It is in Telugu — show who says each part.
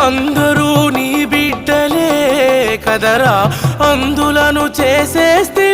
Speaker 1: అందరూ నీ బిడ్డలే కదరా. అందులను చేసేస్తే